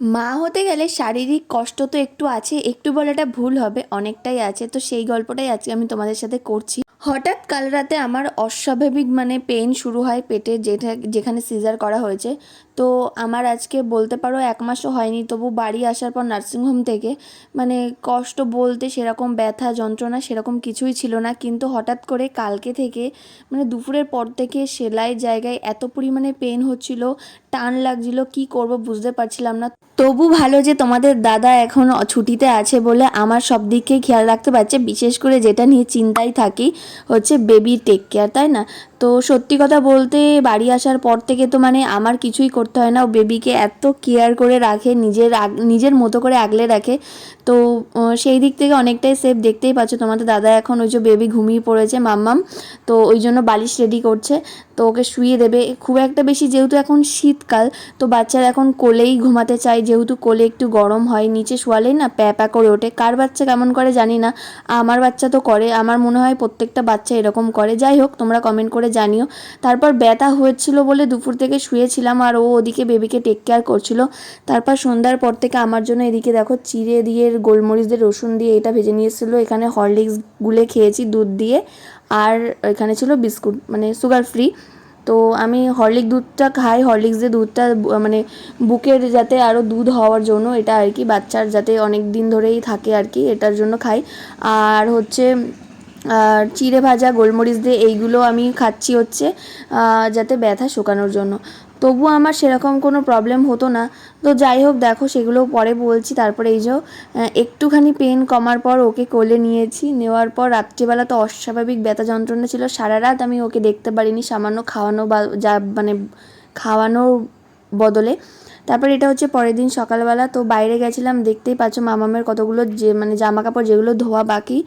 মা হতে গেলে শারীরিক কষ্ট তো একটু আছে, একটু বলাটা ভুল হবে, অনেকটাই আছে। তো সেই গল্পটাই আজকে আমি তোমাদের সাথে করছি। হঠাৎ কাল রাতে আমার অস্বাভাবিক মানে পেন শুরু হয় পেটে যেটা যেখানে সিজার করা হয়েছে। তো আমার আজকে বলতে পারো এক মাসও হয়নি, তবু বাড়ি আসার পর নার্সিংহোম থেকে মানে কষ্ট বলতে সেরকম ব্যথা, যন্ত্রণা সেরকম কিছুই ছিল না। কিন্তু হঠাৎ করে কালকে থেকে মানে দুপুরের পর থেকে সেলাই জায়গায় এত পরিমাণে পেন হচ্ছিল টান লাগছিল, কি করব বুঝতে পারছিলাম না। তবু ভালো যে তোমাদের দাদা এখন ছুটিতে আছে বলে আমার সব দিকে খেয়াল রাখতে পারছে, বিশেষ করে যেটা নিয়ে চিন্তায় থাকি হচ্ছে বেবি টেক কেয়ার তাই না? তো সত্যি কথা বলতে বাড়ি আসার পর থেকে তো মানে আমার কিছুই করতে হয় না, ও বেবিকে এত কেয়ার করে রাখে, নিজের নিজের মতো করে আগলে রাখে। তো সেই দিক থেকে অনেকটাই সেফ দেখতেই পাচ্ছ তোমাদের দাদা এখন ওই যে বেবি ঘুমিয়ে পড়েছে, মাম্মাম। তো ওই জন্য বালিশ রেডি করছে, তো ওকে শুয়ে দেবে। খুব একটা বেশি যেহেতু এখন শীতকাল, তো বাচ্চারা এখন কোলেই ঘুমাতে চায়, যেহেতু কোলে একটু গরম হয়, নিচে শোয়ালেই না প্যা করে ওঠে। কার বাচ্চা কেমন করে জানি না, আমার বাচ্চা তো করে, আমার মনে হয় প্রত্যেকটা বাচ্চা এরকম করে। যাই হোক, তোমরা কমেন্ট করে জানিও। তারপর ব্যথা হয়েছিল বলে দুপুর থেকে শুয়েছিলাম আর ও ওদিকে বেবিকে টেক কেয়ার করছিল। তারপর সন্ধ্যার পর থেকে আমার জন্য এদিকে দেখো চিড়ে দিয়ে গোলমরিচদের রসুন দিয়ে এটা ভেজে নিয়ে এসেছিল। এখানে হরলিক্স গুলে খেয়েছি দুধ দিয়ে। আর এখানে ছিল বিস্কুট মানে সুগার ফ্রি তো আমি হরলিক দুধটা খাই, হরলিক্স দিয়ে দুধটা মানে বুকের যাতে আরও দুধ হওয়ার জন্য এটা আর কি বাচ্চার যাতে অনেক দিন ধরেই থাকে আর কি, এটার জন্য খাই। আর হচ্ছে, আর চিড়ে ভাজা, গোলমরিচ দিয়ে এইগুলো আমি খাচ্ছি হচ্ছে যাতে ব্যথা শুকানোর জন্য। তবু আমার সেরকম কোনো প্রবলেম হতো না। তো যাই হোক, দেখো সেগুলো পরে বলছি। তারপরে এই যে একটুখানি পেন কমার পর ওকে কোলে নিয়েছি। নেওয়ার পর রাত্রিবেলা তো অস্বাভাবিক ব্যথা যন্ত্রণা ছিল। সারা রাত আমি ওকে দেখতে পারিনি, সামান্য খাওয়ানো বা, যা মানে খাওয়ানোর বদলে। তারপর এটা হচ্ছে পরের দিন সকালবেলা, তো বাইরে গেছিলাম, দেখতেই পাচ্ছ মামামের কতগুলো যে মানে জামা কাপড় যেগুলো ধোয়া বাকি,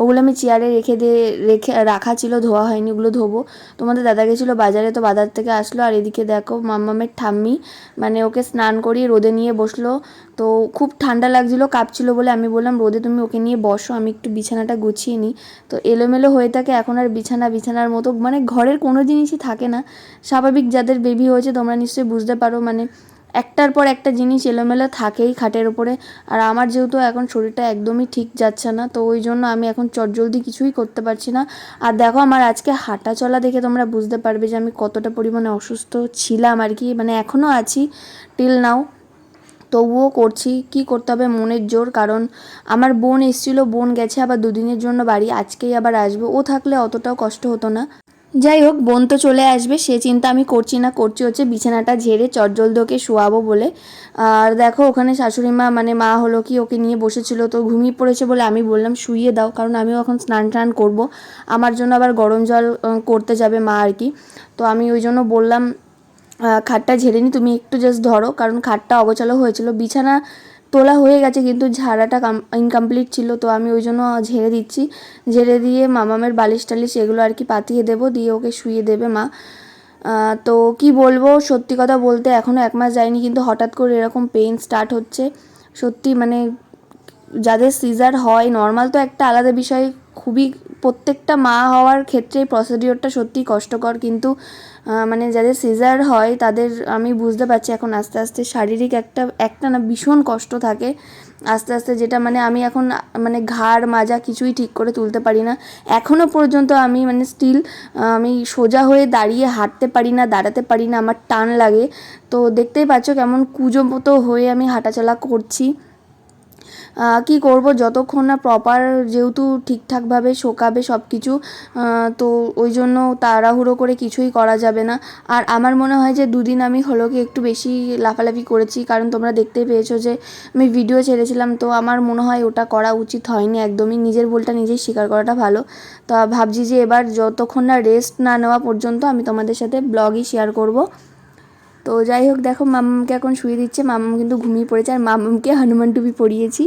ওগুলো আমি চেয়ারে রেখে দিয়ে, রেখে, রাখা ছিল, ধোয়া হয়নি, ওগুলো ধোবো। তোমাদের দাদা গেছিল বাজারে, তো বাজার থেকে আসলো, আর এদিকে দেখো মামামের ঠাম্মি মানে ওকে স্নান করিয়ে রোদে নিয়ে বসল। তো খুব ঠান্ডা লাগছিল, কাঁপছিলো বলে আমি বললাম, রোদে তুমি ওকে নিয়ে বসো, আমি একটু বিছানাটা গুছিয়ে নিই। তো এলোমেলো হয়ে থাকে, এখন আর বিছানা, বিছানার মতো মানে ঘরের কোনো জিনিসই থাকে না। স্বাভাবিক যাদের বেবি হয়েছে, তোমরা নিশ্চয়ই বুঝতে পারো মানে একটার পর একটা জিনিস এলোমেলো থাকেই খাটের ওপরে আর আমার যেহেতু এখন শরীরটা একদমই ঠিক যাচ্ছে না, তো ওই জন্য আমি এখন চটজলদি কিছুই করতে পারছি না। আর দেখো আমার আজকে হাঁটা চলা দেখে তোমরা বুঝতে পারবে যে আমি কতটা পরিমাণে অসুস্থ ছিলাম আর কি। মানে এখনও আছি টিল নাও তবুও করছি, কি করতে হবে মনের জোর, কারণ আমার বোন এসেছিল, বোন গেছে আবার দুদিনের জন্য বাড়ি, আজকেই আবার আসবে। ও থাকলে অতটাও কষ্ট হতো না। যাই হোক, বোন তো চলে আসবে, সে চিন্তা আমি করছি না, করছি হচ্ছে বিছানাটা ঝেড়ে চটজলদি ওকে শোয়াবো বলে। আর দেখো, ওখানে শাশুড়ি মা মানে মা হলো কি, ওকে নিয়ে বসেছিল, তো ঘুমিয়ে পড়েছে বলে আমি বললাম, শুইয়ে দাও, কারণ আমিও এখন স্নান টান করব। আমার জন্য আবার গরম জল করতে যাবে মা আর কি। তো আমি ওই জন্য বললাম খাটটা ঝেড়ে নি, তুমি একটু জাস্ট ধরো। কারণ খাটটা অগোছালো হয়েছিল। বিছানা তোলা হয়ে গেছে, কিন্তু ঝাড়াটা ইনকমপ্লিট ছিল, তো আমি ওই জন্য ঝেড়ে দিচ্ছি। ঝেড়ে দিয়ে মামামের বালিশ টালিশ এগুলো আর কি পাতিয়ে দেবো, দিয়ে ওকে শুয়ে দেবে মা। তো কি বলব, সত্যি কথা বলতে এখনও এক মাস যায়নি, কিন্তু হঠাৎ করে এরকম পেইন স্টার্ট হচ্ছে। সত্যি মানে যাদের সিজার হয় নর্মাল তো একটা আলাদা বিষয়, খুবই প্রত্যেকটা মা হওয়ার ক্ষেত্রে প্রসিডিওরটা সত্যিই কষ্টকর, কিন্তু মানে যাদের সিজার হয়, তাদের আমি বুঝতে পারছি এখন আস্তে আস্তে শারীরিক একটা একটা না ভীষণ কষ্ট থাকে। আস্তে আস্তে যেটা মানে আমি এখন মানে ঘাড়, মাজা কিছুই ঠিক করে তুলতে পারি না। এখনও পর্যন্ত আমি মানে স্টিল আমি সোজা হয়ে দাঁড়িয়ে হাঁটতে পারি না, দাঁড়াতে পারি না, আমার টান লাগে। তো দেখতেই পাচ্ছ কেমন কুজো মতো হয়ে আমি হাঁটাচলা করছি। কি করব? যতক্ষণ না প্রপার যেহেতু ঠিকঠাকভাবে শোকাবে সব কিছু তো ওই জন্য তাড়াহুড়ো করে কিছুই করা যাবে না। আর আমার মনে হয় যে দুদিন আমি হলো কি একটু বেশি লাফালাফি করেছি, কারণ তোমরা দেখতেই পেয়েছ যে আমি ভিডিও ছেড়েছিলাম, তো আমার মনে হয় ওটা করা উচিত হয়নি একদমই। নিজের ভুলটা নিজেই স্বীকার করাটা ভালো। তা ভাবছি যে এবার যতক্ষণ না রেস্ট না নেওয়া পর্যন্ত আমি তোমাদের সাথে ব্লগই শেয়ার করব। তো যাই হোক, দেখো মামামকে এখন শুয়ে দিচ্ছে। মামাম কিন্তু ঘুমিয়ে পড়েছে আর মামামকে হনুমান টুপি পরিয়েছি।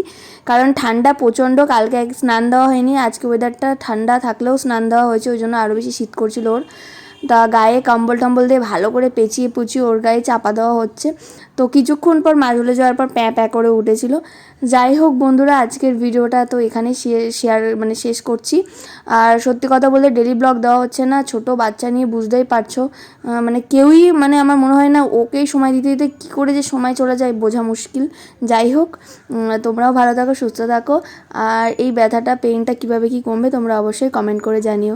কারণ ঠান্ডা প্রচণ্ড, কালকে স্নান দেওয়া হয়নি, আজকে ওয়েদারটা ঠান্ডা থাকলেও স্নান দেওয়া হয়েছে, ওই জন্য আরও বেশি শীত করছিল ওর। তা গায়ে কম্বল টম্বল দিয়ে ভালো করে পেঁচিয়ে পুচিয়ে ওর গায়ে চাপা দেওয়া হচ্ছে। তো কিছুক্ষণ পর মা চলে যাওয়ার পর প্যাঁ প্যাঁ করে উঠেছিল। যাই হোক বন্ধুরা, আজকের ভিডিওটা তো এখানে শেয়ার মানে শেষ করছি। আর সত্যি কথা বলে ডেলি ব্লগ দেওয়া হচ্ছে না। ছোট বাচ্চা নিয়ে বুঝতেই পারছ। মানে কেউই মানে আমার মনে হয় না ওকেই সময় দিতে দিতে কী করে যে সময় চলে যায় বোঝা মুশকিল। যাই হোক তোমরাও ভালো থাকো, সুস্থ থাকো। আর এই ব্যথাটা পেইনটা কীভাবে কি কমবে তোমরা অবশ্যই কমেন্ট করে জানিও।